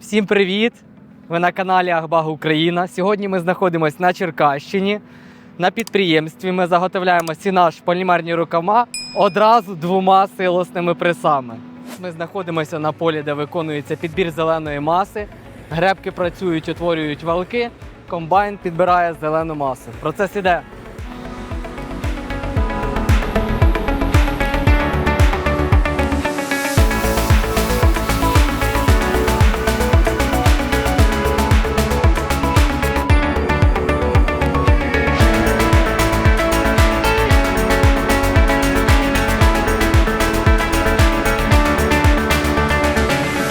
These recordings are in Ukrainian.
Всім привіт! Ви на каналі Ахбаг Україна. Сьогодні ми знаходимося на Черкащині. На підприємстві ми заготовляємо сінаж полімерні рукава одразу двома силосними пресами. Ми знаходимося на полі, де виконується підбір зеленої маси. Гребки працюють, утворюють валки. Комбайн підбирає зелену масу. Процес іде.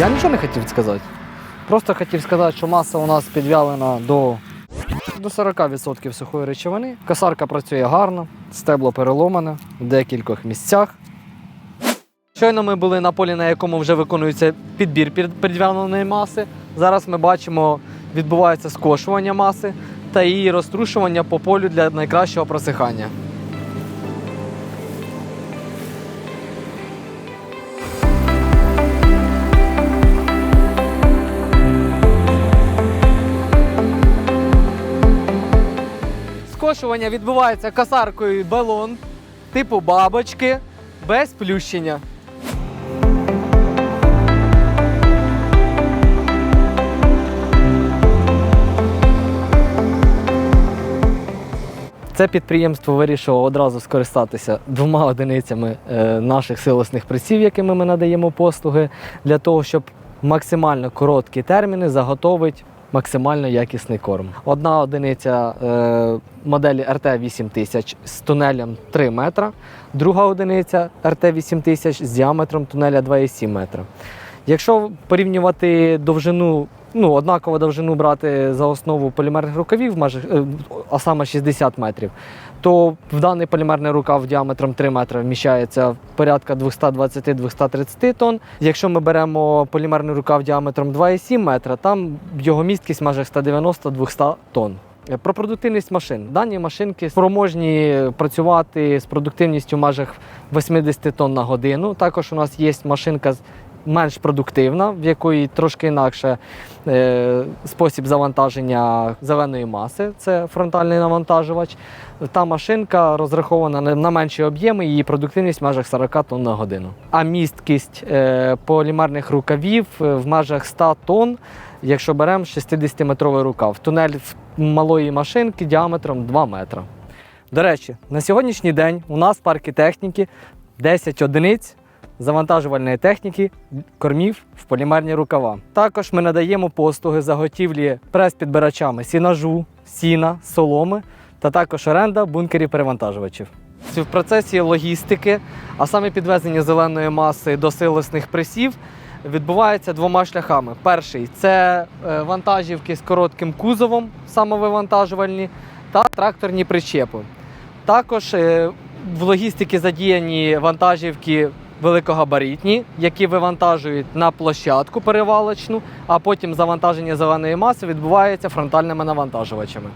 Я нічого не хотів сказати. Просто хотів сказати, що маса у нас підвялена до, до 40% сухої речовини. Косарка працює гарно, стебло переломане в декількох місцях. Щойно ми були на полі, на якому вже виконується підбір під- підвяленої маси. Зараз ми бачимо, відбувається скошування маси та її розтрушування по полю для найкращого просихання. Скошування відбувається косаркою балон типу бабочки без плющення. Це підприємство вирішило одразу скористатися двома одиницями е, наших силосних пресів, якими ми надаємо послуги, для того, щоб максимально короткі терміни заготовити максимально якісний корм. Одна одиниця е, моделі RT 8000 з тунелем 3 метра, друга одиниця RT 8000 з діаметром тунеля 2,7 метра. Якщо порівнювати довжину, ну однакову довжину брати за основу полімерних рукавів, майже, а саме 60 метрів, то в даний полімерний рукав діаметром 3 метри вміщається порядка 220-230 тонн. Якщо ми беремо полімерний рукав діаметром 2,7 метра, там його місткість майже 190-200 тонн. Про продуктивність машин. Дані машинки спроможні працювати з продуктивністю майже 80 тонн на годину. Також у нас є машинка менш продуктивна, в якої трошки інакше е, спосіб завантаження зеленої маси. Це фронтальний навантажувач. Та машинка розрахована на- менші об'єми, її продуктивність в межах 40 тонн на годину. А місткість е, полімерних рукавів е, в межах 100 тонн, якщо беремо 60-метровий рукав. Тунель малої машинки діаметром 2 метри. До речі, на сьогоднішній день у нас в парку техніки 10 одиниць завантажувальної техніки кормів в полімерні рукава. Також ми надаємо послуги заготівлі прес-підбирачами сінажу, сіна, соломи та також оренда бункерів перевантажувачів. В процесі логістики, а саме підвезення зеленої маси до силосних пресів, відбувається двома шляхами. Перший це е, вантажівки з коротким кузовом, самовивантажувальні, та тракторні причепи. Також е, в логістиці задіяні вантажівки великогабаритні, які вивантажують на площадку перевалочну, а потім завантаження зеленої маси відбувається фронтальними навантажувачами.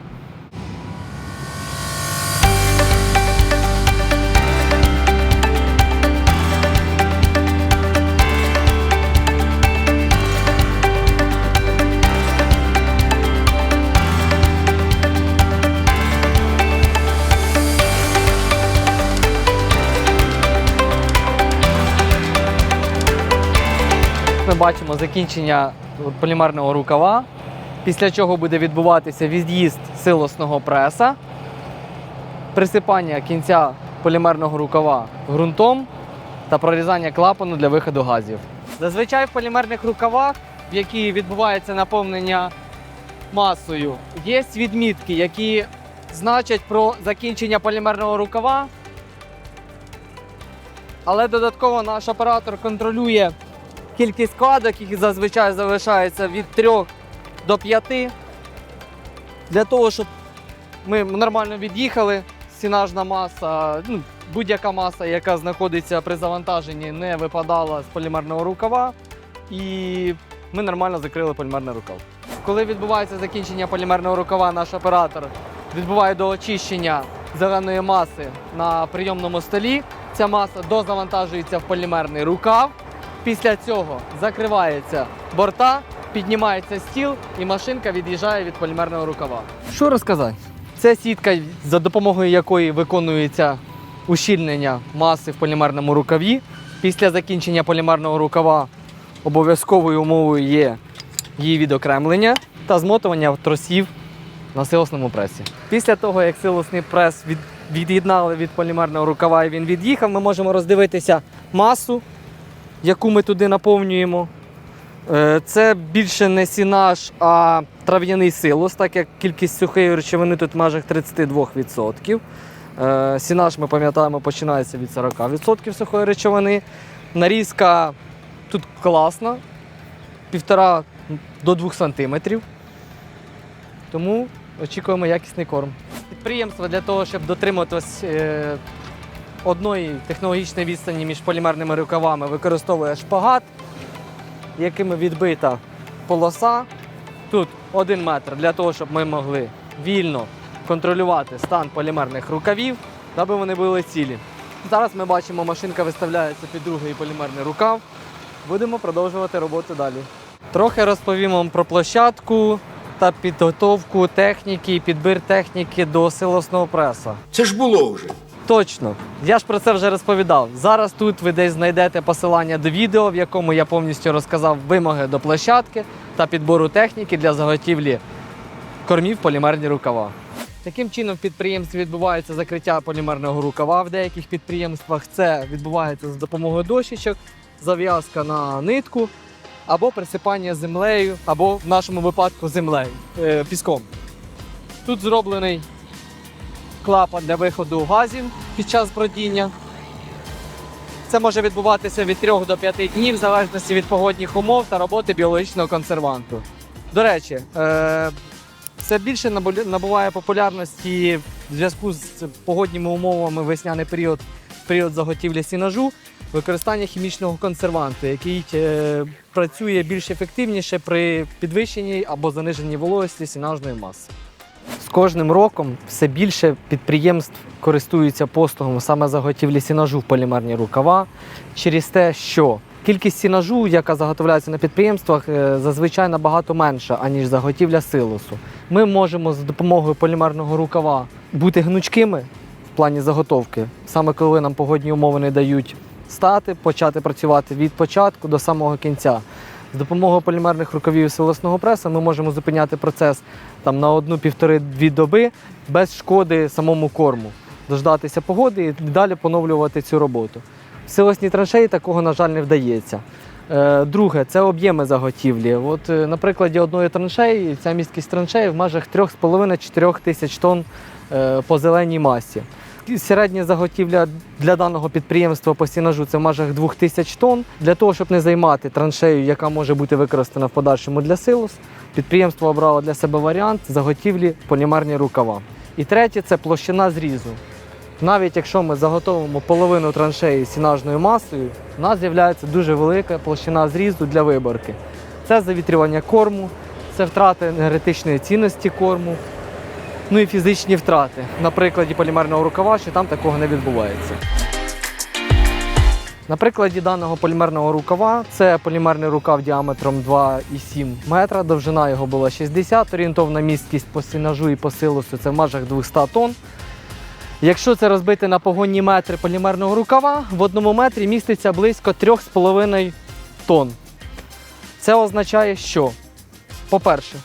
Ми бачимо закінчення полімерного рукава, після чого буде відбуватися від'їзд силосного преса, присипання кінця полімерного рукава ґрунтом та прорізання клапану для виходу газів. Зазвичай в полімерних рукавах, в які відбувається наповнення масою, є відмітки, які значать про закінчення полімерного рукава. Але додатково наш оператор контролює кількість складок, які зазвичай залишається від 3 до 5. Для того, щоб ми нормально від'їхали, сінажна маса, ну, будь-яка маса, яка знаходиться при завантаженні, не випадала з полімерного рукава. І ми нормально закрили полімерний рукав. Коли відбувається закінчення полімерного рукава, наш оператор відбуває до очищення зеленої маси на прийомному столі. Ця маса дозавантажується в полімерний рукав. Після цього закриваються борта піднімається стіл і машинка від'їжджає від полімерного рукава. Що розказати? Це сітка, за допомогою якої виконується ущільнення маси в полімерному рукаві. Після закінчення полімерного рукава обов'язковою умовою є її відокремлення та змотування тросів на силосному пресі. Після того, як силосний прес від, від'єднали від полімерного рукава і він від'їхав, ми можемо роздивитися масу, яку ми туди наповнюємо. Е, Це більше не сінаж, а трав'яний силос, так як кількість сухої речовини тут в межах 32%. Е, Сінаж, ми пам'ятаємо, починається від 40% сухої речовини. Нарізка тут класна, півтора до 2 сантиметрів. Тому очікуємо якісний корм. Підприємство для того, щоб дотримуватись е, одної технологічної відстані між полімерними рукавами, використовує шпагат, якими відбита полоса. Тут один метр для того, щоб ми могли вільно контролювати стан полімерних рукавів, аби вони були цілі. Зараз ми бачимо, машинка виставляється під другий полімерний рукав. Будемо продовжувати роботу далі. Трохи розповім вам про площадку та підготовку техніки підбір техніки до силосного преса. Це ж було вже. Точно, я ж про це вже розповідав. Зараз тут ви десь знайдете посилання до відео, в якому я повністю розказав вимоги до площадки та підбору техніки для заготівлі кормів полімерні рукава. Таким чином, в підприємстві відбувається закриття полімерного рукава. В деяких підприємствах це відбувається за допомогою дощечок, зав'язка на нитку або присипання землею, або в нашому випадку землею, е, піском. Тут зроблений клапан для виходу газів під час бродіння. Це може відбуватися від 3 до 5 днів в залежності від погодних умов та роботи біологічного консерванту. До речі, е, все більше набуває популярності в зв'язку з погодніми умовами весняний період, період заготівлі сінажу, використання хімічного консерванту, який е, працює більш ефективніше при підвищенні або заниженні вологості сінажної маси. Кожним роком все більше підприємств користуються послугами саме заготівлі сінажу в полімерні рукава через те, що кількість сінажу, яка заготовляється на підприємствах, е, зазвичай набагато менша, аніж заготівля силосу. Ми можемо з допомогою полімерного рукава бути гнучкими в плані заготовки, саме коли нам погодні умови не дають стати, почати працювати від початку до самого кінця. З допомогою полімерних рукавів силосного преса ми можемо зупиняти процес там, на одну-півтори-дві доби без шкоди самому корму, дождатися погоди і далі поновлювати цю роботу. В силосній траншеї такого, на жаль, не вдається. Е, Друге, це об'єми заготівлі. От, е, на прикладі одної траншеї, ця міськість траншеї в межах 3,5-4 тисяч тонн е, по зеленій масі. Середня заготівля для даного підприємства по сінажу це в межах 2 тисяч тонн. Для того, щоб не займати траншею, яка може бути використана в подальшому для силос, підприємство обрало для себе варіант заготівлі полімерні рукава. І третє це площина зрізу. Навіть якщо ми заготовимо половину траншеї сінажною масою, у нас з'являється дуже велика площина зрізу для виборки. Це завітрювання корму, це втрати енергетичної цінності корму, ну і фізичні втрати. На прикладі полімерного рукава, що там такого не відбувається. На прикладі даного полімерного рукава це полімерний рукав діаметром 2,7 метра, довжина його була 60, орієнтовна місткість по сінажу і по силосу це в межах 200 тонн. Якщо це розбити на погонні метри полімерного рукава, в одному метрі міститься близько 3,5 тонн. Це означає, що, по-перше,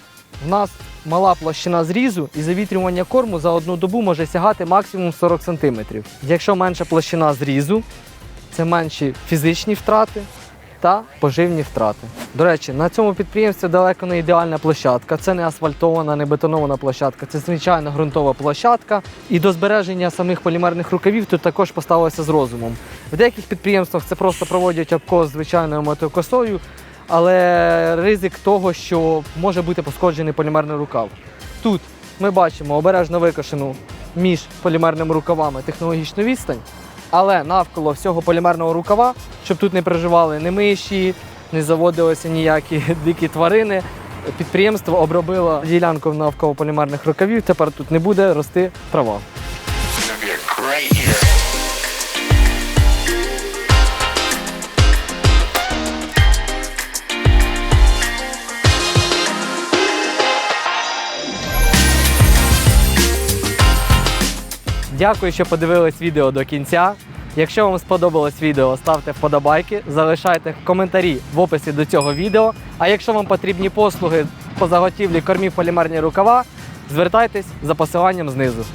в нас мала площина зрізу і завітрювання корму за одну добу може сягати максимум 40 см. Якщо менша площина зрізу, це менші фізичні втрати та поживні втрати. До речі, на цьому підприємстві далеко не ідеальна площадка. Це не асфальтована, не бетонована площадка, це звичайна ґрунтова площадка. І до збереження самих полімерних рукавів тут також поставилося з розумом. В деяких підприємствах це просто проводять обкос звичайною мотокосою, але ризик того, що може бути пошкоджений полімерний рукав. Тут ми бачимо обережно викошену між полімерними рукавами технологічну відстань. Але навколо всього полімерного рукава, щоб тут не проживали ні миші, не заводилися ніякі дикі тварини. Підприємство обробило ділянку навколо полімерних рукавів. Тепер тут не буде рости трава. Дякую, що подивились відео до кінця. Якщо вам сподобалось відео, ставте вподобайки, залишайте коментарі в описі до цього відео. А якщо вам потрібні послуги по заготівлі кормів полімерні рукава, звертайтесь за посиланням знизу.